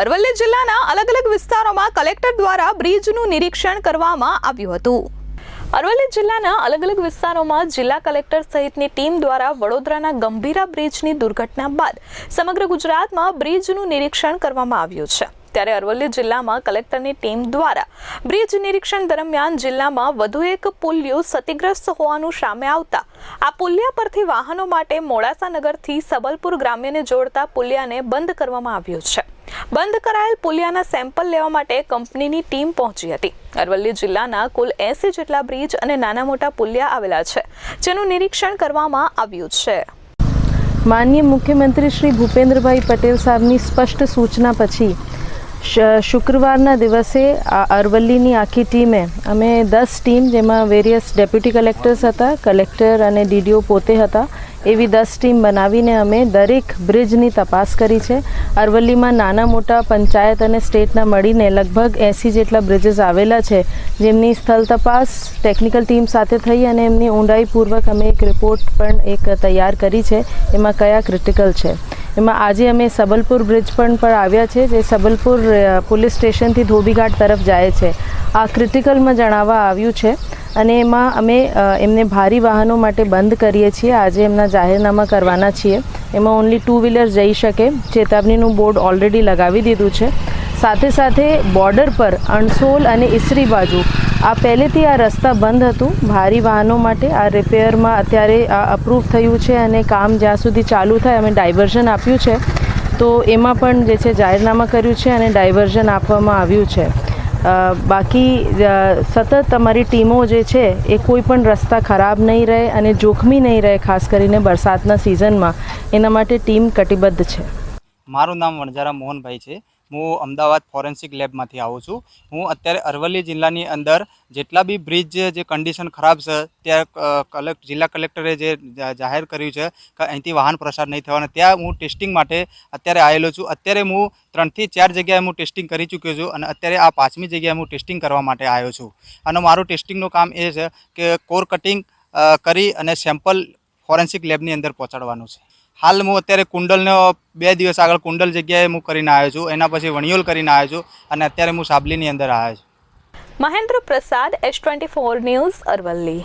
અરવલ્લી જિલ્લાના અલગ અલગ વિસ્તારોમાં કલેક્ટર દ્વારા બ્રિજનું નિરીક્ષણ કરવામાં આવ્યું હતું. અરવલ્લી જિલ્લાના અલગ અલગ વિસ્તારોમાં જિલ્લા કલેક્ટર સહિતની ટીમ દ્વારા વડોદરાના ગંભીરા બ્રિજની દુર્ઘટના બાદ સમગ્ર ગુજરાતમાં બ્રિજનું નિરીક્ષણ કરવામાં આવ્યું છે. ત્યારે અરવલ્લી જિલ્લામાં કલેક્ટરની ટીમ દ્વારા બ્રિજ નિરીક્ષણ દરમિયાન જિલ્લામાં વધુ એક પુલિયો ક્ષતિગ્રસ્ત હોવાનું સામે આવતા આ પુલિયા પરથી વાહનો માટે મોડાસા નગરથી સબલપુર ગ્રામ્યને જોડતા પુલિયાને બંધ કરવામાં આવ્યું છે. બંધ કરાયેલ પુલિયાના સેમ્પલ લેવા માટે કંપનીની ટીમ પહોંચી હતી. અરવલ્લી જિલ્લાના કુલ એસી જેટલા બ્રિજ અને નાના મોટા પુલિયા આવેલા છે, જેનું નિરીક્ષણ કરવામાં આવ્યું છે. માનનીય મુખ્યમંત્રી શ્રી ભૂપેન્દ્રભાઈ પટેલ સાહેબની સ્પષ્ટ સૂચના પછી શુક્રવારના દિવસે અરવલ્લીની આખી ટીમે અમે દસ ટીમ, જેમાં વેરિયસ ડેપ્યુટી કલેક્ટર્સ હતા, કલેક્ટર અને ડીડીઓ પોતે હતા એવી દસ ટીમ બનાવીને અમે દરેક બ્રિજની તપાસ કરી છે. અરવલ્લીમાં નાના મોટા પંચાયત અને સ્ટેટના મળીને લગભગ એંસી જેટલા બ્રિજીસ આવેલા છે. જેમની સ્થળ તપાસ, ટેકનિકલ ટીમ સાથે થઈ અને એમની ઊંડાઈપૂર્વક અમે એક રિપોર્ટ પણ એક તૈયાર કરી છે. એમાં કયા ક્રિટિકલ છે? એમાં આજે અમે સબલપુર બ્રિજ પણ પર આવ્યા છે, જે સબલપુર પોલીસ સ્ટેશનથી ધોબીઘાટ તરફ જાય છે. આ ક્રિટિકલમાં જણાવવા આવ્યું છે અને એમાં અમે એમને ભારી વાહનો માટે બંધ કરીએ છીએ. આજે એમના જાહેરનામા કરવાના છીએ. એમાં ઓનલી ટુ વ્હીલર જઈ શકે. ચેતવણીનું બોર્ડ ઓલરેડી લગાવી દીધું છે. સાથે સાથે બોર્ડર પર અણસોલ અને ઈસરી બાજુ આ પહેલેથી આ રસ્તા બંધ હતું. ભારી વાહનો માટે આ રિપેરમાં અત્યારે આ અપ્રૂવ થયું છે અને કામ જ્યાં સુધી ચાલુ થાય અમે ડાયવર્ઝન આપ્યું છે. તો એમાં પણ જે છે જાહેરનામા કર્યું છે અને ડાયવર્ઝન આપવામાં આવ્યું છે. બાકી સતત તમારી ટીમો જે છે, એ કોઈ પણ રસ્તા ખરાબ નહીં રહે અને જોખમી નહીં રહે, ખાસ કરીને વરસાદના સિઝનમાં એના માટે ટીમ કટિબદ્ધ છે. મારું નામ વણજારા મોહનભાઈ છે. હું અમદાવાદ ફોરેન્સિક લેબમાંથી આવું છું. હું અત્યારે અરવલ્લી જિલ્લાની અંદર જેટલા બી બ્રિજ જે કન્ડિશન ખરાબ છે, ત્યાં કલેક્ટ જિલ્લા કલેક્ટરે જે જાહેર કર્યું છે કે અહીંથી વાહન પ્રસાર નહીં થવાના, ત્યાં હું ટેસ્ટિંગ માટે અત્યારે આવેલો છું. અત્યારે હું ત્રણથી ચાર જગ્યાએ હું ટેસ્ટિંગ કરી ચૂક્યો છું અને અત્યારે આ પાંચમી જગ્યાએ હું ટેસ્ટિંગ કરવા માટે આવ્યો છું. અને મારું ટેસ્ટિંગનું કામ એ છે કે કોર કટિંગ કરી અને સેમ્પલ ફોરેન્સિક લેબની અંદર પહોંચાડવાનું છે. હાલ હું અત્યારે કુંડલનો બે દિવસ આગળ કુંડલ જગ્યાએ હું કરીને આવ્યો છું. એના પછી વણિયોલ કરીને આવ્યો છું અને અત્યારે હું સાબલીની અંદર આવ્યો છું. Mahendra Prasad S twenty four news Aravalli.